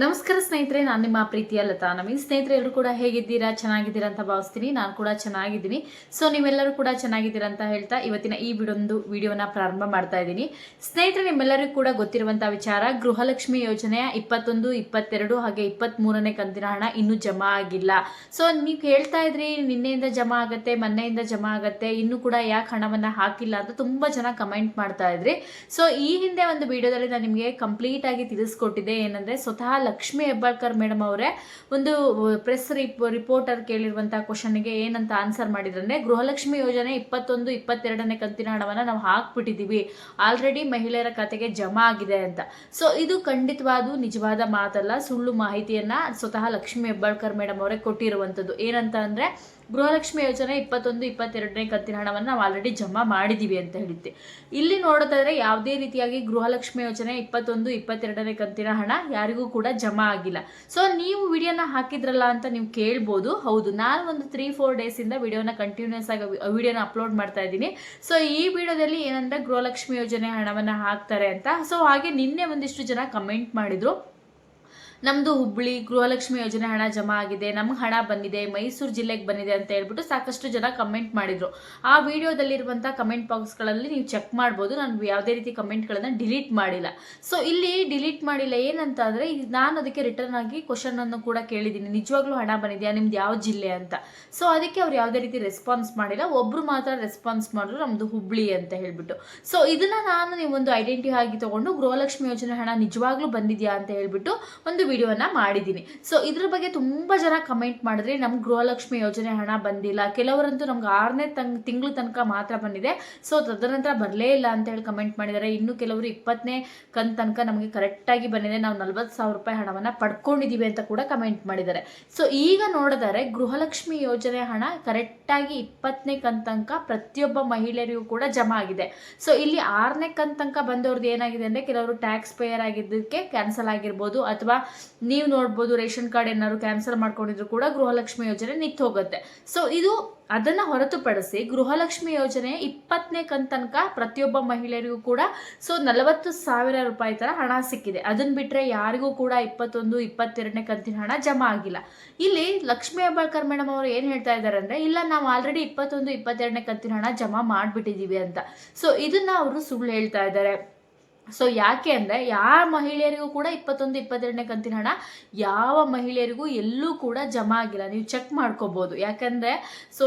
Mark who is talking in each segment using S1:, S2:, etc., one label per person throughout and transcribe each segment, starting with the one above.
S1: ನಮಸ್ಕಾರ ಸ್ನೇಹಿತರೆ, ನಾನು ನಿಮ್ಮ ಪ್ರೀತಿಯ ಲತಾ ನಮಗೆ ಸ್ನೇಹಿತರೆ, ಎಲ್ಲರೂ ಕೂಡ ಹೇಗಿದ್ದೀರಾ? ಚೆನ್ನಾಗಿದ್ದೀರಾ ಅಂತ ಭಾವಿಸ್ತೀನಿ. ನಾನು ಕೂಡ ಚೆನ್ನಾಗಿದ್ದೀನಿ. ಸೊ ನೀವೆಲ್ಲರೂ ಕೂಡ ಚೆನ್ನಾಗಿದ್ದೀರಾ ಅಂತ ಹೇಳ್ತಾ ಇವತ್ತಿನ ಈ ಬಿಡೊಂದು ವಿಡಿಯೋನ ಪ್ರಾರಂಭ ಮಾಡ್ತಾ ಇದ್ದೀನಿ. ಸ್ನೇಹಿತರೆ, ನಿಮ್ಮೆಲ್ಲರಿಗೂ ಕೂಡ ಗೊತ್ತಿರುವಂಥ ವಿಚಾರ, ಗೃಹಲಕ್ಷ್ಮಿ ಯೋಜನೆಯ ಇಪ್ಪತ್ತೊಂದು, ಇಪ್ಪತ್ತೆರಡು ಹಾಗೆ ಇಪ್ಪತ್ತ್ಮೂರನೇ ಕಂತಿನ ಹಣ ಇನ್ನೂ ಜಮಾ ಆಗಿಲ್ಲ. ಸೊ ನೀವು ಹೇಳ್ತಾ ಇದ್ರಿ, ನಿನ್ನೆಯಿಂದ ಜಮಾ ಆಗತ್ತೆ, ಮೊನ್ನೆಯಿಂದ ಜಮಾ ಆಗತ್ತೆ, ಇನ್ನೂ ಕೂಡ ಯಾಕೆ ಹಣವನ್ನು ಹಾಕಿಲ್ಲ ಅಂತ ತುಂಬ ಜನ ಕಮೆಂಟ್ ಮಾಡ್ತಾ ಇದ್ರಿ. ಸೊ ಈ ಹಿಂದೆ ಒಂದು ವಿಡಿಯೋದಲ್ಲಿ ನಾನು ನಿಮಗೆ ಕಂಪ್ಲೀಟ್ ಆಗಿ ತಿಳಿಸ್ಕೊಟ್ಟಿದ್ದೆ ಏನಂದ್ರೆ ಸ್ವತಃ ಲಕ್ಷ್ಮಿ ಹೆಬ್ಬಾಳ್ಕರ್ ಮೇಡಮ್ ಅವರೇ, ಒಂದು ಪ್ರೆಸ್ ರಿಪ್ ರಿಪೋರ್ಟರ್ ಕೇಳಿರುವಂಥ ಕ್ವಶನ್ಗೆ ಏನಂತ ಆನ್ಸರ್ ಮಾಡಿದ್ರೆ ಗೃಹಲಕ್ಷ್ಮಿ ಯೋಜನೆ ಇಪ್ಪತ್ತೊಂದು, ಇಪ್ಪತ್ತೆರಡನೇ ಕಂತಿನ ಹಣವನ್ನು ನಾವು ಹಾಕ್ಬಿಟ್ಟಿದ್ದೀವಿ ಆಲ್ರೆಡಿ ಮಹಿಳೆಯರ ಖಾತೆಗೆ ಜಮಾ ಆಗಿದೆ ಅಂತ. ಸೊ ಇದು ಖಂಡಿತವಾದ ನಿಜವಾದ ಮಾತಲ್ಲ, ಸುಳ್ಳು ಮಾಹಿತಿಯನ್ನ ಸ್ವತಃ ಲಕ್ಷ್ಮಿ ಹೆಬ್ಬಾಳ್ಕರ್ ಮೇಡಮ್ ಅವರೇ ಕೊಟ್ಟಿರುವಂಥದ್ದು ಏನಂತ ಅಂದ್ರೆ ಗೃಹಲಕ್ಷ್ಮಿ ಯೋಜನೆ ಇಪ್ಪತ್ತೊಂದು, ಇಪ್ಪತ್ತೆರಡನೇ ಕಂತಿನ ಹಣವನ್ನು ನಾವು ಆಲ್ರೆಡಿ ಜಮಾ ಮಾಡಿದ್ದೀವಿ ಅಂತ ಹೇಳಿದ್ದೆ. ಇಲ್ಲಿ ನೋಡೋದಾದರೆ ಯಾವುದೇ ರೀತಿಯಾಗಿ ಗೃಹಲಕ್ಷ್ಮಿ ಯೋಜನೆ ಇಪ್ಪತ್ತೊಂದು, ಇಪ್ಪತ್ತೆರಡನೇ ಕಂತಿನ ಹಣ ಯಾರಿಗೂ ಕೂಡ ಜಮಾ ಆಗಿಲ್ಲ. ಸೊ ನೀವು ವಿಡಿಯೋನ ಹಾಕಿದ್ರಲ್ಲ ಅಂತ ನೀವು ಕೇಳ್ಬೋದು. ಹೌದು, ನಾನು ಒಂದು ತ್ರೀ ಫೋರ್ ಡೇಸಿಂದ ವಿಡಿಯೋನ ಕಂಟಿನ್ಯೂಸ್ ಆಗಿ ವಿಡಿಯೋನ ಅಪ್ಲೋಡ್ ಮಾಡ್ತಾ ಇದ್ದೀನಿ. ಸೊ ಈ ವಿಡಿಯೋದಲ್ಲಿ ಏನಂದ್ರೆ ಗೃಹಲಕ್ಷ್ಮಿ ಯೋಜನೆ ಹಣವನ್ನು ಹಾಕ್ತಾರೆ ಅಂತ. ಸೊ ಹಾಗೆ ನಿನ್ನೆ ಒಂದಿಷ್ಟು ಜನ ಕಮೆಂಟ್ ಮಾಡಿದ್ರು. ನಮ್ಮದು ಹುಬ್ಬಳ್ಳಿ ಗೃಹಲಕ್ಷ್ಮಿ ಯೋಜನೆ ಹಣ ಜಮಾ ಆಗಿದೆ, ನಮ್ಗೆ ಹಣ ಬಂದಿದೆ, ಮೈಸೂರು ಜಿಲ್ಲೆಗೆ ಬಂದಿದೆ ಅಂತ ಹೇಳ್ಬಿಟ್ಟು ಸಾಕಷ್ಟು ಜನ ಕಮೆಂಟ್ ಮಾಡಿದ್ರು. ಆ ವಿಡಿಯೋದಲ್ಲಿರುವಂಥ ಕಮೆಂಟ್ ಬಾಕ್ಸ್ಗಳಲ್ಲಿ ನೀವು ಚೆಕ್ ಮಾಡ್ಬೋದು, ನಾನು ಯಾವುದೇ ರೀತಿ ಕಮೆಂಟ್ಗಳನ್ನು ಡಿಲೀಟ್ ಮಾಡಿಲ್ಲ. ಸೊ ಇಲ್ಲಿ ಡಿಲೀಟ್ ಮಾಡಿಲ್ಲ ಏನಂತ ಅಂದರೆ ನಾನು ಅದಕ್ಕೆ ರಿಟರ್ನ್ ಆಗಿ ಕ್ವಶನ್ ಅನ್ನು ಕೂಡ ಕೇಳಿದ್ದೀನಿ. ನಿಜವಾಗ್ಲೂ ಹಣ ಬಂದಿದೆಯಾ, ನಿಮ್ದು ಯಾವ ಜಿಲ್ಲೆ ಅಂತ. ಸೊ ಅದಕ್ಕೆ ಅವ್ರು ಯಾವುದೇ ರೀತಿ ರೆಸ್ಪಾನ್ಸ್ ಮಾಡಿಲ್ಲ. ಒಬ್ರು ಮಾತ್ರ ರೆಸ್ಪಾನ್ಸ್ ಮಾಡಿದ್ರು ನಮ್ಮದು ಹುಬ್ಳಿ ಅಂತ ಹೇಳ್ಬಿಟ್ಟು. ಸೊ ಇದನ್ನ ನಾನು ನೀವೊಂದು ಐಡೆಂಟಿ ಆಗಿ ತಗೊಂಡು ಗೃಹಲಕ್ಷ್ಮಿ ಯೋಜನೆ ಹಣ ನಿಜವಾಗ್ಲೂ ಬಂದಿದೆಯಾ ಅಂತ ಹೇಳ್ಬಿಟ್ಟು ಒಂದು ವಿಡಿಯೋನ ಮಾಡಿದ್ದೀನಿ. ಸೊ ಇದ್ರ ಬಗ್ಗೆ ತುಂಬ ಜನ ಕಮೆಂಟ್ ಮಾಡಿದ್ರೆ ನಮ್ಗೆ ಗೃಹಲಕ್ಷ್ಮಿ ಯೋಜನೆ ಹಣ ಬಂದಿಲ್ಲ. ಕೆಲವರಂತೂ ನಮ್ಗೆ ಆರನೇ ತಂಗ್ ತಿಂಗಳು ತನಕ ಮಾತ್ರ ಬಂದಿದೆ. ಸೊ ತದನಂತರ ಬರಲೇ ಇಲ್ಲ ಅಂತ ಹೇಳಿ ಕಮೆಂಟ್ ಮಾಡಿದ್ದಾರೆ. ಇನ್ನು ಕೆಲವರು ಇಪ್ಪತ್ತನೇ ಕಂತ್ ತನಕ ನಮಗೆ ಕರೆಕ್ಟಾಗಿ ಬಂದಿದೆ. ನಾವು ನಲ್ವತ್ತು ಸಾವಿರ ರೂಪಾಯಿ ಹಣವನ್ನು ಪಡ್ಕೊಂಡಿದ್ದೀವಿ ಅಂತ ಕೂಡ ಕಮೆಂಟ್ ಮಾಡಿದ್ದಾರೆ. ಸೊ ಈಗ ನೋಡಿದರೆ ಗೃಹಲಕ್ಷ್ಮಿ ಯೋಜನೆ ಹಣ ಕರೆಕ್ಟಾಗಿ ಇಪ್ಪತ್ತನೇ ಕಂತ್ ತನಕ ಪ್ರತಿಯೊಬ್ಬ ಮಹಿಳೆಯರಿಗೂ ಕೂಡ ಜಮಾ ಆಗಿದೆ. ಸೊ ಇಲ್ಲಿ ಆರನೇ ಕಂತ್ ತನಕ ಬಂದವ್ರದ್ದು ಏನಾಗಿದೆ ಅಂದರೆ, ಕೆಲವರು ಟ್ಯಾಕ್ಸ್ ಪೇಯರ್ ಆಗಿದ್ದಕ್ಕೆ ಕ್ಯಾನ್ಸಲ್ ಆಗಿರ್ಬೋದು ಅಥವಾ ನೀವು ನೋಡ್ಬೋದು ರೇಷನ್ ಕಾರ್ಡ್ ಏನಾದ್ರು ಕ್ಯಾನ್ಸಲ್ ಮಾಡ್ಕೊಂಡಿದ್ರು ಕೂಡ ಗೃಹಲಕ್ಷ್ಮಿ ಯೋಜನೆ ನಿಂತು ಹೋಗುತ್ತೆ. ಸೊ ಇದು ಅದನ್ನು ಹೊರತುಪಡಿಸಿ ಗೃಹಲಕ್ಷ್ಮಿ ಯೋಜನೆ ಇಪ್ಪತ್ತನೇ ಕಂತನಕ ತನಕ ಪ್ರತಿಯೊಬ್ಬ ಮಹಿಳೆಯರಿಗೂ ಕೂಡ ಸೊ ನಲವತ್ತು ಸಾವಿರ ರೂಪಾಯಿ ಥರ ಹಣ ಸಿಕ್ಕಿದೆ. ಅದನ್ನ ಬಿಟ್ಟರೆ ಯಾರಿಗೂ ಕೂಡ ಇಪ್ಪತ್ತೊಂದು, ಇಪ್ಪತ್ತೆರಡನೇ ಕಂತಿನ ಹಣ ಜಮಾ ಆಗಿಲ್ಲ. ಇಲ್ಲಿ ಲಕ್ಷ್ಮೀ ಹೆಬ್ಬಾಳ್ಕರ್ ಮೇಡಮ್ ಅವರು ಏನು ಹೇಳ್ತಾ ಇದ್ದಾರೆ ಅಂದರೆ, ಇಲ್ಲ, ನಾವು ಆಲ್ರೆಡಿ ಇಪ್ಪತ್ತೊಂದು, ಇಪ್ಪತ್ತೆರಡನೇ ಕಂತಿನ ಹಣ ಜಮಾ ಮಾಡಿಬಿಟ್ಟಿದ್ದೀವಿ ಅಂತ. ಸೊ ಇದನ್ನ ಅವರು ಸುಳ್ಳು ಹೇಳ್ತಾ ಇದ್ದಾರೆ. ಸೊ ಯಾಕೆ ಅಂದರೆ ಯಾವ ಮಹಿಳೆಯರಿಗೂ ಕೂಡ ಇಪ್ಪತ್ತೊಂದು, ಇಪ್ಪತ್ತೆರಡನೇ ಕಂತಿನ ಹಣ ಯಾವ ಮಹಿಳೆಯರಿಗೂ ಎಲ್ಲೂ ಕೂಡ ಜಮಾ ಆಗಿಲ್ಲ. ನೀವು ಚೆಕ್ ಮಾಡ್ಕೋಬೋದು. ಯಾಕಂದರೆ ಸೊ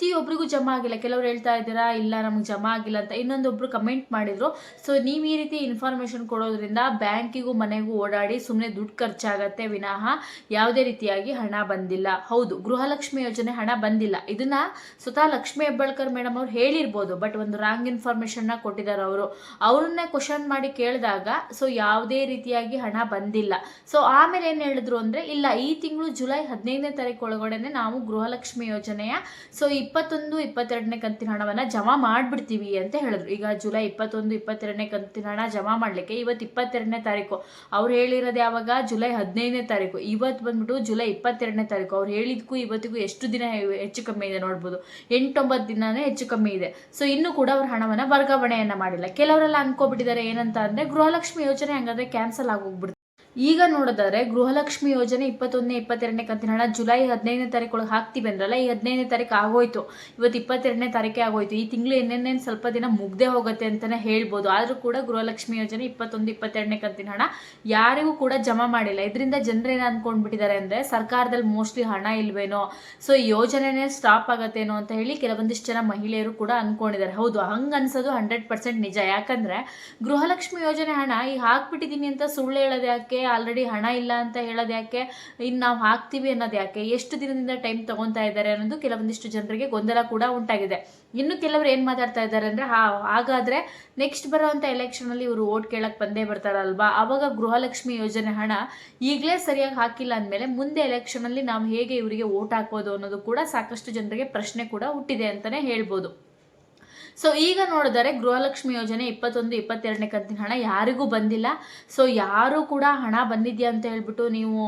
S1: ಪ್ರತಿಯೊಬ್ಬರಿಗೂ ಜಮಾ ಆಗಿಲ್ಲ. ಕೆಲವರು ಹೇಳ್ತಾ ಇದ್ದೀರಾ, ಇಲ್ಲ ನಮಗೆ ಜಮಾ ಆಗಿಲ್ಲ ಅಂತ ಇನ್ನೊಂದೊಬ್ರು ಕಮೆಂಟ್ ಮಾಡಿದರು. ಸೊ ನೀವು ಈ ರೀತಿ ಇನ್ಫಾರ್ಮೇಷನ್ ಕೊಡೋದ್ರಿಂದ ಬ್ಯಾಂಕಿಗೂ ಮನೆಗೂ ಓಡಾಡಿ ಸುಮ್ಮನೆ ದುಡ್ಡು ಖರ್ಚಾಗತ್ತೆ ವಿನಃ ಯಾವುದೇ ರೀತಿಯಾಗಿ ಹಣ ಬಂದಿಲ್ಲ. ಹೌದು, ಗೃಹಲಕ್ಷ್ಮಿ ಯೋಜನೆ ಹಣ ಬಂದಿಲ್ಲ. ಇದನ್ನ ಸ್ವತಃ ಲಕ್ಷ್ಮಿ ಹೆಬ್ಬಾಳ್ಕರ್ ಮೇಡಮ್ ಅವ್ರು ಹೇಳಿರ್ಬೋದು ಬಟ್ ಒಂದು ರಾಂಗ್ ಇನ್ಫಾರ್ಮೇಷನ್ನ ಕೊಟ್ಟಿದ್ದಾರೆ ಅವರು. ಅವ್ರನ್ನೇ ಕ್ವಶನ್ ಮಾಡಿ ಕೇಳಿದಾಗ ಸೊ ಯಾವುದೇ ರೀತಿಯಾಗಿ ಹಣ ಬಂದಿಲ್ಲ. ಸೊ ಆಮೇಲೆ ಏನು ಹೇಳಿದ್ರು ಅಂದರೆ, ಇಲ್ಲ, ಈ ತಿಂಗಳು ಜುಲೈ ಹದಿನೈದನೇ ತಾರೀಕು ಒಳಗಡೆನೆ ನಾವು ಗೃಹಲಕ್ಷ್ಮಿ ಯೋಜನೆಯ ಸೊ ಇಪ್ಪತ್ತೊಂದು, ಇಪ್ಪತ್ತೆರಡನೇ ಕಂತಿನ ಹಣವನ್ನು ಜಮಾ ಮಾಡಿಬಿಡ್ತೀವಿ ಅಂತ ಹೇಳಿದ್ರು. ಈಗ ಜುಲೈ ಇಪ್ಪತ್ತೊಂದು, ಇಪ್ಪತ್ತೆರಡನೇ ಕಂತಿನ ಹಣ ಜಮಾ ಮಾಡಲಿಕ್ಕೆ ಇವತ್ತು ಇಪ್ಪತ್ತೆರಡನೇ ತಾರೀಕು. ಅವ್ರು ಹೇಳಿರೋದು ಯಾವಾಗ? ಜುಲೈ ಹದಿನೈದನೇ ತಾರೀಕು. ಇವತ್ತು ಬಂದ್ಬಿಟ್ಟು ಜುಲೈ ಇಪ್ಪತ್ತೆರಡನೇ ತಾರೀಕು. ಅವ್ರು ಹೇಳಿದಕ್ಕೂ ಇವತ್ತಿಗೂ ಎಷ್ಟು ದಿನ ಹೆಚ್ಚು ಕಮ್ಮಿ ಇದೆ ನೋಡ್ಬೋದು. ಎಂಟೊಂಬತ್ತು ದಿನನೇ ಹೆಚ್ಚು ಕಮ್ಮಿ ಇದೆ. ಸೊ ಇನ್ನೂ ಕೂಡ ಅವ್ರ ಹಣವನ್ನು ವರ್ಗಾವಣೆಯನ್ನು ಮಾಡಿಲ್ಲ. ಕೆಲವರೆಲ್ಲ ಅನ್ಕೋಬಿಟ್ಟಿದ್ದಾರೆ ಏನಂತ ಅಂದರೆ ಗೃಹಲಕ್ಷ್ಮಿ ಯೋಜನೆ ಹಂಗಾದ್ರೆ ಕ್ಯಾನ್ಸಲ್ ಆಗೋಗ್ಬಿಡ್ತು. ಈಗ ನೋಡೋದಾದ್ರೆ ಗೃಹಲಕ್ಷ್ಮಿ ಯೋಜನೆ ಇಪ್ಪತ್ತೊಂದನೇ, ಇಪ್ಪತ್ತೆರಡನೇ ಕಂತಿನ ಹಣ ಜುಲೈ ಹದಿನೈದನೇ ತಾರೀಕು ಒಳಗೆ ಹಾಕ್ತೀವಿ ಅಂದ್ರಲ್ಲ ಈ ಹದಿನೈದನೇ ತಾರೀಕು ಆಗೋಯ್ತು. ಇವತ್ತು ಇಪ್ಪತ್ತೆರಡನೇ ತಾರೀಕೆ ಆಗೋಯ್ತು. ಈ ತಿಂಗಳು ಇನ್ನೇನೇನು ಸ್ವಲ್ಪ ದಿನ ಮುಗ್ದೇ ಹೋಗುತ್ತೆ ಅಂತಲೇ ಹೇಳ್ಬೋದು. ಆದರೂ ಕೂಡ ಗೃಹಲಕ್ಷ್ಮಿ ಯೋಜನೆ ಇಪ್ಪತ್ತೊಂದು, ಇಪ್ಪತ್ತೆರಡನೇ ಕಂತಿನ ಹಣ ಯಾರಿಗೂ ಕೂಡ ಜಮಾ ಮಾಡಿಲ್ಲ. ಇದರಿಂದ ಜನರೇನು ಅಂದ್ಕೊಂಡ್ಬಿಟ್ಟಿದ್ದಾರೆ ಅಂದರೆ ಸರ್ಕಾರದಲ್ಲಿ ಮೋಸ್ಟ್ಲಿ ಹಣ ಇಲ್ವೇನೋ, ಸೊ ಯೋಜನೆನೇ ಸ್ಟಾಪ್ ಆಗತ್ತೇನೋ ಅಂತ ಹೇಳಿ ಕೆಲವೊಂದಿಷ್ಟು ಜನ ಮಹಿಳೆಯರು ಕೂಡ ಅಂದ್ಕೊಂಡಿದ್ದಾರೆ ಹೌದು, ಹಂಗೆ ಅನ್ಸೋದು ಹಂಡ್ರೆಡ್ ಪರ್ಸೆಂಟ್ ನಿಜ. ಯಾಕಂದರೆ ಗೃಹಲಕ್ಷ್ಮಿ ಯೋಜನೆ ಹಣ ಈಗ ಹಾಕ್ಬಿಟ್ಟಿದ್ದೀನಿ ಅಂತ ಸುಳ್ಳು ಹೇಳೋದು ಯಾಕೆ? ಆಲ್ರೆಡಿ ಹಣ ಇಲ್ಲ ಅಂತ ಹೇಳೋದು ಯಾಕೆ? ಇನ್ನು ನಾವು ಹಾಕ್ತೀವಿ ಅನ್ನೋದು ಯಾಕೆ? ಎಷ್ಟು ದಿನದಿಂದ ಟೈಮ್ ತಗೊತಾ ಇದ್ದಾರೆ ಅನ್ನೋದು ಕೆಲವೊಂದಿಷ್ಟು ಜನರಿಗೆ ಗೊಂದಲ ಕೂಡ ಉಂಟಾಗಿದೆ. ಇನ್ನು ಕೆಲವರು ಏನು ಮಾತಾಡ್ತಾ ಇದ್ದಾರೆ ಅಂದರೆ, ಹಾ, ಹಾಗಾದರೆ ನೆಕ್ಸ್ಟ್ ಬರೋವಂಥ ಎಲೆಕ್ಷನಲ್ಲಿ ಇವರು ಓಟ್ ಕೇಳಕ್ಕೆ ಬಂದೇ ಬರ್ತಾರಲ್ವಾ? ಆವಾಗ ಗೃಹಲಕ್ಷ್ಮಿ ಯೋಜನೆ ಹಣ ಈಗಲೇ ಸರಿಯಾಗಿ ಹಾಕಿಲ್ಲ ಅಂದಮೇಲೆ ಮುಂದೆ ಎಲೆಕ್ಷನಲ್ಲಿ ನಾವು ಹೇಗೆ ಇವರಿಗೆ ಓಟ್ ಹಾಕೋದು ಅನ್ನೋದು ಕೂಡ ಸಾಕಷ್ಟು ಜನರಿಗೆ ಪ್ರಶ್ನೆ ಕೂಡ ಹುಟ್ಟಿದೆ ಅಂತಲೇ ಹೇಳ್ಬೋದು. ಸೊ ಈಗ ನೋಡಿದರೆ ಗೃಹಲಕ್ಷ್ಮಿ ಯೋಜನೆ ಇಪ್ಪತ್ತೊಂದು, ಇಪ್ಪತ್ತೆರಡನೇ ಕಂತಿನ ಹಣ ಯಾರಿಗೂ ಬಂದಿಲ್ಲ. ಸೊ ಯಾರು ಕೂಡ ಹಣ ಬಂದಿದೆಯಾ ಅಂತ ಹೇಳ್ಬಿಟ್ಟು ನೀವು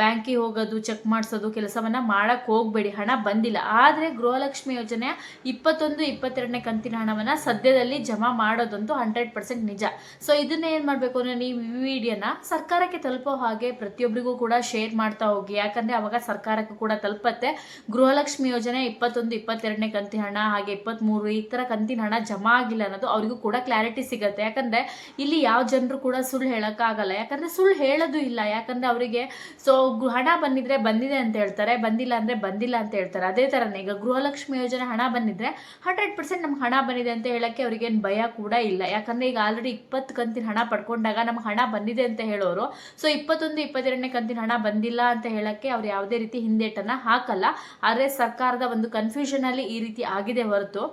S1: ಬ್ಯಾಂಕಿಗೆ ಹೋಗೋದು, ಚೆಕ್ ಮಾಡಿಸೋದು, ಕೆಲಸವನ್ನು ಮಾಡೋಕ್ಕೆ ಹೋಗಬೇಡಿ. ಹಣ ಬಂದಿಲ್ಲ. ಆದರೆ ಗೃಹಲಕ್ಷ್ಮಿ ಯೋಜನೆ ಇಪ್ಪತ್ತೊಂದು, ಇಪ್ಪತ್ತೆರಡನೇ ಕಂತಿನ ಹಣವನ್ನು ಸದ್ಯದಲ್ಲಿ ಜಮಾ ಮಾಡೋದಂತೂ ಹಂಡ್ರೆಡ್ ಪರ್ಸೆಂಟ್ ನಿಜ. ಸೊ ಇದನ್ನ ಏನು ಮಾಡಬೇಕು ಅಂದರೆ ನೀವು ಈ ವಿಡಿಯೋನ ಸರ್ಕಾರಕ್ಕೆ ತಲುಪೋ ಹಾಗೆ ಪ್ರತಿಯೊಬ್ಬರಿಗೂ ಕೂಡ ಶೇರ್ ಮಾಡ್ತಾ ಹೋಗಿ. ಯಾಕಂದರೆ ಅವಾಗ ಸರ್ಕಾರಕ್ಕೂ ಕೂಡ ತಲುಪತ್ತೆ. ಗೃಹಲಕ್ಷ್ಮಿ ಯೋಜನೆ ಇಪ್ಪತ್ತೊಂದು, ಇಪ್ಪತ್ತೆರಡನೇ ಕಂತಿನ ಹಣ, ಹಾಗೆ ಇಪ್ಪತ್ತ್ಮೂರು ಈ ಥರ ಕಂತಿನ ಹಣ ಜಮಾ ಆಗಿಲ್ಲ ಅನ್ನೋದು ಅವರಿಗೂ ಕೂಡ ಕ್ಲಾರಿಟಿ ಸಿಗುತ್ತೆ. ಯಾಕಂದರೆ ಇಲ್ಲಿ ಯಾವ ಜನರು ಕೂಡ ಸುಳ್ಳು ಹೇಳೋಕ್ಕಾಗಲ್ಲ. ಯಾಕಂದರೆ ಸುಳ್ಳು ಹೇಳೋದು ಇಲ್ಲ. ಯಾಕಂದರೆ ಅವರಿಗೆ ಸೊ ಹಣ ಬಂದಿದ್ರೆ ಬಂದಿದೆ ಅಂತ ಹೇಳ್ತಾರೆ, ಬಂದಿಲ್ಲ ಅಂದರೆ ಬಂದಿಲ್ಲ ಅಂತ ಹೇಳ್ತಾರೆ. ಅದೇ ಥರನೇ ಈಗ ಗೃಹಲಕ್ಷ್ಮಿ ಯೋಜನೆ ಹಣ ಬಂದಿದ್ರೆ ಹಂಡ್ರೆಡ್ ಪರ್ಸೆಂಟ್ ನಮ್ಗೆ ಹಣ ಬಂದಿದೆ ಅಂತ ಹೇಳೋಕ್ಕೆ ಅವ್ರಿಗೇನು ಭಯ ಕೂಡ ಇಲ್ಲ. ಯಾಕಂದರೆ ಈಗ ಆಲ್ರೆಡಿ ಇಪ್ಪತ್ತು ಕಂತಿನ ಹಣ ಪಡ್ಕೊಂಡಾಗ ನಮ್ಗೆ ಹಣ ಬಂದಿದೆ ಅಂತ ಹೇಳೋರು. ಸೊ ಇಪ್ಪತ್ತೊಂದು, ಇಪ್ಪತ್ತೆರಡನೇ ಕಂತಿನ ಹಣ ಬಂದಿಲ್ಲ ಅಂತ ಹೇಳೋಕ್ಕೆ ಅವ್ರು ಯಾವುದೇ ರೀತಿ ಹಿಂದೇಟನ್ನು ಹಾಕಲ್ಲ. ಆದರೆ ಸರ್ಕಾರದ ಒಂದು ಕನ್ಫ್ಯೂಷನಲ್ಲಿ ಈ ರೀತಿ ಆಗಿದೆ ಹೊರತು.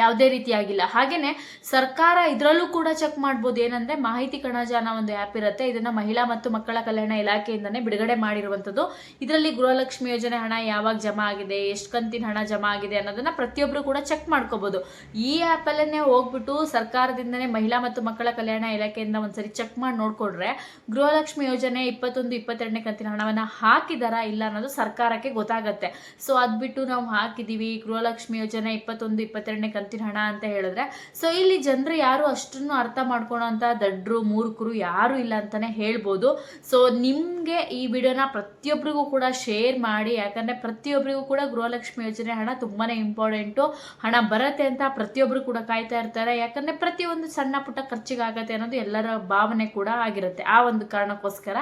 S1: ಯಾವುದೇ ರೀತಿಯಾಗಿಲ್ಲ. ಹಾಗೇನೆ ಸರ್ಕಾರ ಇದರಲ್ಲೂ ಕೂಡ ಚೆಕ್ ಮಾಡ್ಬೋದು. ಏನಂದ್ರೆ ಮಾಹಿತಿ ಕಣಜಾನ ಒಂದು ಆ್ಯಪ್ ಇರುತ್ತೆ. ಇದನ್ನ ಮಹಿಳಾ ಮತ್ತು ಮಕ್ಕಳ ಕಲ್ಯಾಣ ಇಲಾಖೆಯಿಂದನೇ ಬಿಡುಗಡೆ ಮಾಡಿರುವಂಥದ್ದು. ಇದರಲ್ಲಿ ಗೃಹಲಕ್ಷ್ಮಿ ಯೋಜನೆ ಹಣ ಯಾವಾಗ ಜಮಾ ಆಗಿದೆ, ಎಷ್ಟು ಕಂತಿನ ಹಣ ಜಮಾ ಆಗಿದೆ ಅನ್ನೋದನ್ನ ಪ್ರತಿಯೊಬ್ಬರು ಕೂಡ ಚೆಕ್ ಮಾಡ್ಕೋಬಹುದು ಈ ಆ್ಯಪಲ್ಲೇ ಹೋಗ್ಬಿಟ್ಟು ಸರ್ಕಾರದಿಂದನೇ ಮಹಿಳಾ ಮತ್ತು ಮಕ್ಕಳ ಕಲ್ಯಾಣ ಇಲಾಖೆಯಿಂದ ಒಂದ್ಸರಿ ಚೆಕ್ ಮಾಡಿ ನೋಡ್ಕೊಂಡ್ರೆ ಗೃಹಲಕ್ಷ್ಮಿ ಯೋಜನೆ ಇಪ್ಪತ್ತೊಂದು, ಇಪ್ಪತ್ತೆರಡನೇ ಕಂತಿನ ಹಣವನ್ನು ಹಾಕಿದಾರ ಇಲ್ಲ ಅನ್ನೋದು ಸರ್ಕಾರಕ್ಕೆ ಗೊತ್ತಾಗತ್ತೆ. ಸೊ ಅದ್ಬಿಟ್ಟು ನಾವು ಹಾಕಿದೀವಿ. ಗೃಹಲಕ್ಷ್ಮಿ ಯೋಜನೆ ಇಪ್ಪತ್ತೊಂದು, ಇಪ್ಪತ್ತೆರಡನೇ ಕಂತಿನ ಹಣ ಅಂತ ಹೇಳಿದ್ರೆ ಸೊ ಇಲ್ಲಿ ಜನರು ಯಾರು ಅಷ್ಟನ್ನು ಅರ್ಥ ಮಾಡ್ಕೊಳೋ ಅಂತ ದಡ್ರು, ಮೂರ್ಖರು ಯಾರು ಇಲ್ಲ ಅಂತಾನೆ ಹೇಳ್ಬೋದು. ಸೊ ನಿಮಗೆ ಈ ವಿಡಿಯೋನ ಪ್ರತಿಯೊಬ್ಬರಿಗೂ ಕೂಡ ಶೇರ್ ಮಾಡಿ, ಯಾಕಂದ್ರೆ ಪ್ರತಿಯೊಬ್ಬರಿಗೂ ಕೂಡ ಗೃಹಲಕ್ಷ್ಮಿ ಯೋಜನೆ ಹಣ ತುಂಬಾನೇ ಇಂಪಾರ್ಟೆಂಟು. ಹಣ ಬರುತ್ತೆ ಅಂತ ಪ್ರತಿಯೊಬ್ಬರು ಕೂಡ ಕಾಯ್ತಾ ಇರ್ತಾರೆ. ಯಾಕಂದ್ರೆ ಪ್ರತಿಯೊಂದು ಸಣ್ಣ ಪುಟ್ಟ ಖರ್ಚಿಗಾಗತ್ತೆ ಅನ್ನೋದು ಎಲ್ಲರ ಭಾವನೆ ಕೂಡ ಆಗಿರುತ್ತೆ ಆ ಒಂದು ಕಾರಣಕ್ಕೋಸ್ಕರ.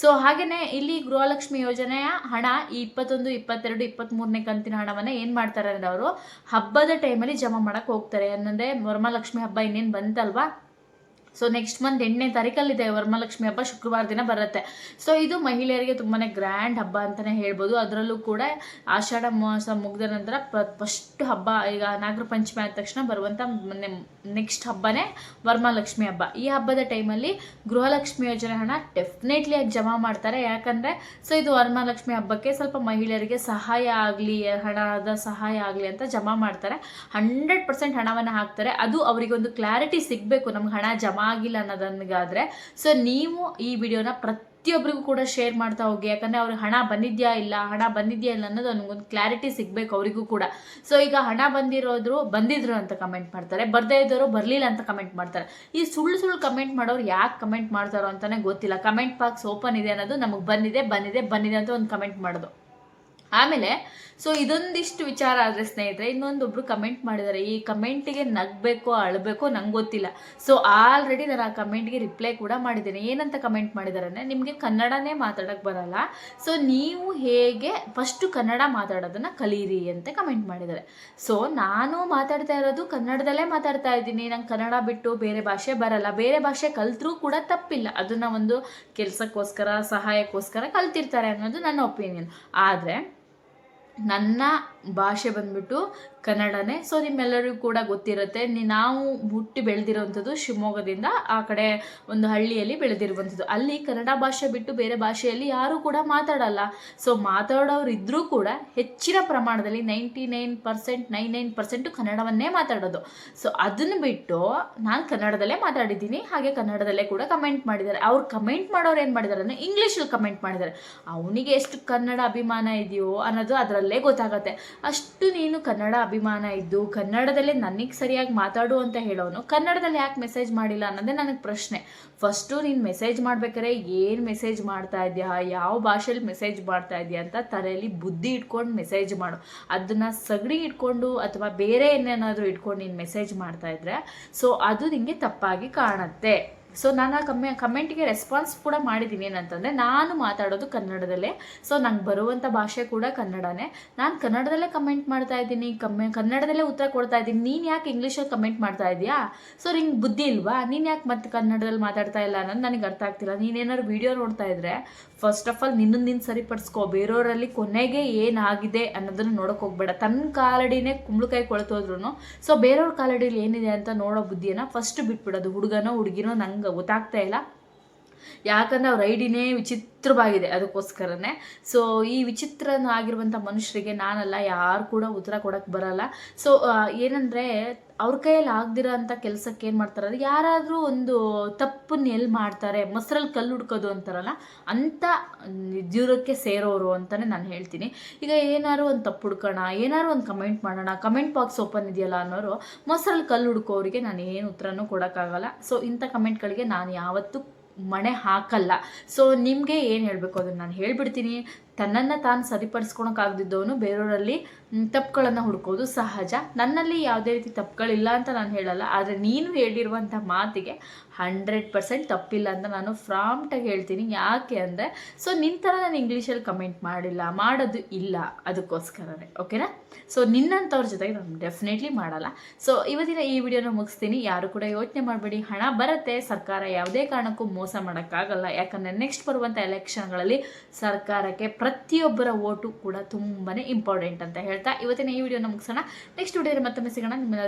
S1: ಸೊ ಹಾಗೇನೆ ಇಲ್ಲಿ ಗೃಹಲಕ್ಷ್ಮಿ ಯೋಜನೆಯ ಹಣ ಈ ಇಪ್ಪತ್ತೊಂದು, ಇಪ್ಪತ್ತೆರಡು ಇಪ್ಪತ್ತ್ಮೂರನೇ ಕಂತಿನ ಹಣವನ್ನು ಏನು ಮಾಡ್ತಾರೆ ಅಂದ್ರೆ ಅವರು ಹಬ್ಬದ ಟೈಮಲ್ಲಿ ಜಮಾ ಮಾಡಕ್ಕೆ ಹೋಗ್ತಾರೆ. ಅನ್ನಂದ್ರೆ ವರಮಹಾಲಕ್ಷ್ಮಿ ಹಬ್ಬ ಇನ್ನೇನು ಬಂತಲ್ವಾ? ಸೊ ನೆಕ್ಸ್ಟ್ ಮಂತ್ ಎಂಟನೇ ತಾರೀಕಲ್ಲಿದೆ ವರಮಹಾಲಕ್ಷ್ಮಿ ಹಬ್ಬ, ಶುಕ್ರವಾರ ದಿನ ಬರುತ್ತೆ. ಸೊ ಇದು ಮಹಿಳೆಯರಿಗೆ ತುಂಬಾ ಗ್ರ್ಯಾಂಡ್ ಹಬ್ಬ ಅಂತಲೇ ಹೇಳ್ಬೋದು. ಅದರಲ್ಲೂ ಕೂಡ ಆಷಾಢ ಮಾಸ ಮುಗಿದ ನಂತರ ಫಸ್ಟ್ ಹಬ್ಬ, ಈಗ ನಾಗರ ಪಂಚಮಿ ಆದ ತಕ್ಷಣ ಬರುವಂಥ ನೆಕ್ಸ್ಟ್ ಹಬ್ಬನೇ ವರಮಹಾಲಕ್ಷ್ಮಿ ಹಬ್ಬ. ಈ ಹಬ್ಬದ ಟೈಮಲ್ಲಿ ಗೃಹಲಕ್ಷ್ಮಿ ಯೋಜನೆ ಹಣ ಡೆಫಿನೆಟ್ಲಿ ಆಗಿ ಜಮಾ ಮಾಡ್ತಾರೆ. ಯಾಕಂದರೆ ಸೊ ಇದು ವರಮಹಾಲಕ್ಷ್ಮಿ ಹಬ್ಬಕ್ಕೆ ಸ್ವಲ್ಪ ಮಹಿಳೆಯರಿಗೆ ಸಹಾಯ ಆಗಲಿ, ಹಣದ ಸಹಾಯ ಆಗಲಿ ಅಂತ ಜಮಾ ಮಾಡ್ತಾರೆ. ಹಂಡ್ರೆಡ್ ಪರ್ಸೆಂಟ್ ಹಣವನ್ನು ಹಾಕ್ತಾರೆ. ಅದು ಅವರಿಗೆ ಒಂದು ಕ್ಲಾರಿಟಿ ಸಿಗಬೇಕು. ನಮ್ಗೆ ಹಣ ಜಮಾ ಆಗಿಲ್ಲ ಅನ್ನೋದನ್ಗಾದ್ರೆ. ಸೊ ನೀವು ಈ ವಿಡಿಯೋನ ಪ್ರತಿಯೊಬ್ಬರಿಗೂ ಕೂಡ ಶೇರ್ ಮಾಡ್ತಾ ಹೋಗಿ. ಯಾಕಂದ್ರೆ ಅವ್ರಿಗೆ ಹಣ ಬಂದಿದ್ಯಾ ಇಲ್ಲ, ಹಣ ಬಂದಿದ್ಯಾ ಇಲ್ಲ ಅನ್ನೋದು ನನಗೊಂದು ಕ್ಲಾರಿಟಿ ಸಿಗಬೇಕು ಅವರಿಗೂ ಕೂಡ. ಸೊ ಈಗ ಹಣ ಬಂದಿರೋದ್ರು, ಬಂದಿದ್ರು ಅಂತ ಕಮೆಂಟ್ ಮಾಡ್ತಾರೆ. ಬರ್ದೇ ಇದ್ದವರು ಬರಲಿಲ್ಲ ಅಂತ ಕಮೆಂಟ್ ಮಾಡ್ತಾರೆ. ಈ ಸುಳ್ಳು ಸುಳ್ಳು ಕಮೆಂಟ್ ಮಾಡೋರು ಯಾಕೆ ಕಮೆಂಟ್ ಮಾಡ್ತಾರೋ ಅಂತಾನೆ ಗೊತ್ತಿಲ್ಲ. ಕಮೆಂಟ್ ಬಾಕ್ಸ್ ಓಪನ್ ಇದೆ ಅನ್ನೋದು ನಮಗೆ ಬಂದಿದೆ ಬಂದಿದೆ ಬಂದಿದೆ ಅಂತ ಒಂದು ಕಮೆಂಟ್ ಮಾಡೋದು. ಆಮೇಲೆ ಸೊ ಇದೊಂದಿಷ್ಟು ವಿಚಾರ ಆದರೆ ಸ್ನೇಹಿತರೆ, ಇನ್ನೊಂದೊಬ್ರು ಕಮೆಂಟ್ ಮಾಡಿದ್ದಾರೆ ಈ ಕಮೆಂಟಿಗೆ ನಗಬೇಕೋ, ಅಳಬೇಕೋ ನಂಗೆ ಗೊತ್ತಿಲ್ಲ. ಸೊ ಆಲ್ರೆಡಿ ನಾನು ಆ ಕಮೆಂಟ್ಗೆ ರಿಪ್ಲೈ ಕೂಡ ಮಾಡಿದ್ದೇನೆ. ಏನಂತ ಕಮೆಂಟ್ ಮಾಡಿದ್ದಾರೆ ಅಂದರೆ, ನಿಮಗೆ ಕನ್ನಡನೇ ಮಾತಾಡೋಕ್ಕೆ ಬರಲ್ಲ. ಸೊ ನೀವು ಹೇಗೆ ಫಸ್ಟು ಕನ್ನಡ ಮಾತಾಡೋದನ್ನು ಕಲೀರಿ ಅಂತ ಕಮೆಂಟ್ ಮಾಡಿದ್ದಾರೆ ಸೊ ನಾನು ಮಾತಾಡ್ತಾ ಇರೋದು ಕನ್ನಡದಲ್ಲೇ ಮಾತಾಡ್ತಾ ಇದ್ದೀನಿ. ನಂಗೆ ಕನ್ನಡ ಬಿಟ್ಟು ಬೇರೆ ಭಾಷೆ ಬರಲ್ಲ. ಬೇರೆ ಭಾಷೆ ಕಲ್ತ್ರೂ ಕೂಡ ತಪ್ಪಿಲ್ಲ. ಅದನ್ನು ಒಂದು ಕೆಲಸಕ್ಕೋಸ್ಕರ, ಸಹಾಯಕ್ಕೋಸ್ಕರ ಕಲ್ತಿರ್ತಾರೆ ಅನ್ನೋದು ನನ್ನ ಒಪಿನಿಯನ್ ಆದರೆ ನನ್ನ ಭಾಷೆ ಬಂದ್ಬಿಟ್ಟು ಕನ್ನಡನೇ. ಸೊ ನಿಮ್ಮೆಲ್ಲರಿಗೂ ಕೂಡ ಗೊತ್ತಿರುತ್ತೆ ನಾವು ಹುಟ್ಟಿ ಬೆಳೆದಿರೋವಂಥದ್ದು ಶಿವಮೊಗ್ಗದಿಂದ ಆ ಕಡೆ ಒಂದು ಹಳ್ಳಿಯಲ್ಲಿ ಬೆಳೆದಿರುವಂಥದ್ದು. ಅಲ್ಲಿ ಕನ್ನಡ ಭಾಷೆ ಬಿಟ್ಟು ಬೇರೆ ಭಾಷೆಯಲ್ಲಿ ಯಾರೂ ಕೂಡ ಮಾತಾಡಲ್ಲ. ಸೊ ಮಾತಾಡೋರು ಇದ್ರೂ ಕೂಡ ಹೆಚ್ಚಿನ ಪ್ರಮಾಣದಲ್ಲಿ ninety nine percent nine nine percent ಕನ್ನಡವನ್ನೇ ಮಾತಾಡೋದು. ಸೊ ಅದನ್ನು ಬಿಟ್ಟು ನಾನು ಕನ್ನಡದಲ್ಲೇ ಮಾತಾಡಿದ್ದೀನಿ, ಹಾಗೆ ಕನ್ನಡದಲ್ಲೇ ಕೂಡ ಕಮೆಂಟ್ ಮಾಡಿದ್ದಾರೆ. ಅವ್ರು ಕಮೆಂಟ್ ಮಾಡೋರು ಏನು ಮಾಡಿದ್ದಾರೆ ಅಂದರೆ ಇಂಗ್ಲೀಷಲ್ಲಿ ಕಮೆಂಟ್ ಮಾಡಿದ್ದಾರೆ. ಅವನಿಗೆ ಎಷ್ಟು ಕನ್ನಡ ಅಭಿಮಾನ ಇದೆಯೋ ಅನ್ನೋದು ಅದರಲ್ಲೇ ಗೊತ್ತಾಗತ್ತೆ. ಅಷ್ಟು ನೀನು ಕನ್ನಡ ಅಭಿಮಾನ ಇದ್ದು, ಕನ್ನಡದಲ್ಲೇ ನನಗೆ ಸರಿಯಾಗಿ ಮಾತಾಡು ಅಂತ ಹೇಳೋನು, ಕನ್ನಡದಲ್ಲಿ ಯಾಕೆ ಮೆಸೇಜ್ ಮಾಡಿಲ್ಲ ಅನ್ನೋದೇ ನನಗೆ ಪ್ರಶ್ನೆ. ಫಸ್ಟು ನೀನು ಮೆಸೇಜ್ ಮಾಡ್ಬೇಕಾದ್ರೆ ಏನು ಮೆಸೇಜ್ ಮಾಡ್ತಾ ಇದೆಯಾ, ಯಾವ ಭಾಷೆಯಲ್ಲಿ ಮೆಸೇಜ್ ಮಾಡ್ತಾ ಇದೆಯಾ ಅಂತ ತಲೆಯಲ್ಲಿ ಬುದ್ಧಿ ಇಟ್ಕೊಂಡು ಮೆಸೇಜ್ ಮಾಡು. ಅದನ್ನು ಸಗಡಿ ಇಟ್ಕೊಂಡು ಅಥವಾ ಬೇರೆ ಏನೇನಾದರೂ ಇಟ್ಕೊಂಡು ನೀನು ಮೆಸೇಜ್ ಮಾಡ್ತಾ ಇದ್ರೆ ಸೊ ಅದು ನಿಮಗೆ ತಪ್ಪಾಗಿ ಕಾಣುತ್ತೆ. ಸೊ ನಾನು ಆ ಕಮ್ಮಿ ಕಮೆಂಟ್ಗೆ ರೆಸ್ಪಾನ್ಸ್ ಕೂಡ ಮಾಡಿದ್ದೀನಿ ಏನಂತಂದರೆ, ನಾನು ಮಾತಾಡೋದು ಕನ್ನಡದಲ್ಲೇ. ಸೊ ನಂಗೆ ಬರುವಂಥ ಭಾಷೆ ಕೂಡ ಕನ್ನಡನೇ. ನಾನು ಕನ್ನಡದಲ್ಲೇ ಕಮೆಂಟ್ ಮಾಡ್ತಾ ಇದ್ದೀನಿ, ಕಮ್ಮೆ ಕನ್ನಡದಲ್ಲೇ ಉತ್ತರ ಕೊಡ್ತಾ ಇದ್ದೀನಿ. ನೀನು ಯಾಕೆ ಇಂಗ್ಲೀಷಲ್ಲಿ ಕಮೆಂಟ್ ಮಾಡ್ತಾ ಇದೀಯಾ ಸೊ ನಿಂಗೆ ಬುದ್ಧಿ ಇಲ್ವಾ? ನೀನು ಯಾಕೆ ಮತ್ತೆ ಕನ್ನಡದಲ್ಲಿ ಮಾತಾಡ್ತಾ ಇಲ್ಲ ಅನ್ನೋದು ನನಗೆ ಅರ್ಥ ಆಗ್ತಿಲ್ಲ. ನೀನೇನಾದ್ರು ವೀಡಿಯೋ ನೋಡ್ತಾ ಇದ್ರೆ ಫಸ್ಟ್ ಆಫ್ ಆಲ್ ನಿನ್ನನ್ನು ನಿನ್ನ ಸರಿಪಡಿಸ್ಕೋ. ಬೇರೆಯವರಲ್ಲಿ ಕೊನೆಗೆ ಏನಾಗಿದೆ ಅನ್ನೋದನ್ನು ನೋಡೋಕೆ ಹೋಗ್ಬೇಡ. ತನ್ನ ಕಾಲಡಿನೇ ಕುಂಬಳಕಾಯಿ ಕೊಳ್ತೋದ್ರು ಸೊ ಬೇರೆಯವ್ರ ಕಾಲಡಿಯಲ್ಲಿ ಏನಿದೆ ಅಂತ ನೋಡೋ ಬುದ್ಧಿಯನ್ನು ಫಸ್ಟ್ ಬಿಟ್ಬಿಡೋದು. ಹುಡುಗನೋ, ಹುಡುಗಿನೋ ನಂಗೆ ಗೊತ್ತಾಗ್ತಾ ಇಲ್ಲ. ಯಾಕಂದ್ರೆ ಅವ್ರ ಐಡಿನೇ ವಿಚಿತ್ರವಾಗಿದೆ ಅದಕ್ಕೋಸ್ಕರನೇ. ಸೊ ಈ ವಿಚಿತ್ರ ಆಗಿರುವಂಥ ಮನುಷ್ಯರಿಗೆ ನಾನಲ್ಲ, ಯಾರು ಕೂಡ ಉತ್ತರ ಕೊಡೋಕ್ಕೆ ಬರಲ್ಲ. ಸೊ ಏನಂದರೆ ಅವ್ರ ಕೈಯಲ್ಲಿ ಆಗದಿರೋ ಅಂಥ ಕೆಲಸಕ್ಕೆ ಏನು ಮಾಡ್ತಾರೆ ಅಂದ್ರೆ ಯಾರಾದರೂ ಒಂದು ತಪ್ಪನ್ನ ಎಲ್ಲಿ ಮಾಡ್ತಾರೆ, ಮೊಸರಲ್ಲಿ ಕಲ್ಲು ಹುಡ್ಕೋದು ಅಂತಾರಲ್ಲ, ಅಂಥ ದೂರಕ್ಕೆ ಸೇರೋರು ಅಂತಲೇ ನಾನು ಹೇಳ್ತೀನಿ. ಈಗ ಏನಾದ್ರು ಒಂದು ತಪ್ಪು ಹುಡ್ಕೋಣ, ಏನಾದ್ರು ಒಂದು ಕಮೆಂಟ್ ಮಾಡೋಣ, ಕಮೆಂಟ್ ಬಾಕ್ಸ್ ಓಪನ್ ಇದೆಯಲ್ಲ ಅನ್ನೋರು ಮೊಸರಲ್ಲಿ ಕಲ್ಲು ಹುಡ್ಕೋರಿಗೆ ನಾನು ಏನು ಉತ್ತರನೂ ಕೊಡೋಕ್ಕಾಗಲ್ಲ. ಸೊ ಇಂಥ ಕಮೆಂಟ್ಗಳಿಗೆ ನಾನು ಯಾವತ್ತೂ ಮಣೆ ಹಾಕಲ್ಲ. ಸೊ ನಿಮಗೆ ಏನು ಹೇಳಬೇಕು? ಅದನ್ನು ನಾನು ಹೇಳ್ಬಿಡ್ತೀನಿ. ತನ್ನನ್ನು ತಾನು ಸರಿಪಡಿಸ್ಕೊಳಕ್ಕಾಗ್ದಿದ್ದವನು ಬೇರೆಯವರಲ್ಲಿ ತಪ್ಪುಗಳನ್ನು ಹುಡ್ಕೋದು ಸಹಜ. ನನ್ನಲ್ಲಿ ಯಾವುದೇ ರೀತಿ ತಪ್ಪುಗಳಿಲ್ಲ ಅಂತ ನಾನು ಹೇಳಲ್ಲ. ಆದರೆ ನೀನು ಹೇಳಿರುವಂಥ ಮಾತಿಗೆ ಹಂಡ್ರೆಡ್ ಪರ್ಸೆಂಟ್ ತಪ್ಪಿಲ್ಲ ಅಂತ ನಾನು ಫ್ರಾಮ್ಟಾಗಿ ಹೇಳ್ತೀನಿ. ಯಾಕೆ ಅಂದರೆ ಸೊ ನಿನ್ನ ಥರ ನಾನು ಇಂಗ್ಲೀಷಲ್ಲಿ ಕಮೆಂಟ್ ಮಾಡಿಲ್ಲ, ಮಾಡೋದು ಇಲ್ಲ ಅದಕ್ಕೋಸ್ಕರವೇ ಓಕೆನಾ ಸೊ ನಿನ್ನಂಥವ್ರ ಜೊತೆಗೆ ನಾನು ಡೆಫಿನೆಟ್ಲಿ ಮಾಡಲ್ಲ. ಸೊ ಇವತ್ತಿನ ಈ ವಿಡಿಯೋನ ಮುಗಿಸ್ತೀನಿ. ಯಾರು ಕೂಡ ಯೋಚನೆ ಮಾಡಬೇಡಿ. ಹಣ ಬರುತ್ತೆ. ಸರ್ಕಾರ ಯಾವುದೇ ಕಾರಣಕ್ಕೂ ಮೋಸ ಮಾಡೋಕ್ಕಾಗಲ್ಲ. ಯಾಕಂದರೆ ನೆಕ್ಸ್ಟ್ ಬರುವಂಥ ಎಲೆಕ್ಷನ್ಗಳಲ್ಲಿ ಸರ್ಕಾರಕ್ಕೆ ಪ್ರತಿಯೊಬ್ಬರ ಓಟು ಕೂಡ ತುಂಬಾ ಇಂಪಾರ್ಟೆಂಟ್ ಅಂತ ಹೇಳ್ತಾ, ಇವತ್ತಿನ ಈ ವಿಡಿಯೋನ ಮುಗಿಸೋಣ. ನೆಕ್ಸ್ಟ್ ವಿಡಿಯೋದಲ್ಲಿ ಮತ್ತೊಮ್ಮೆ ಸಿಗೋಣ. ನಿಮ್ಮೆಲ್ಲ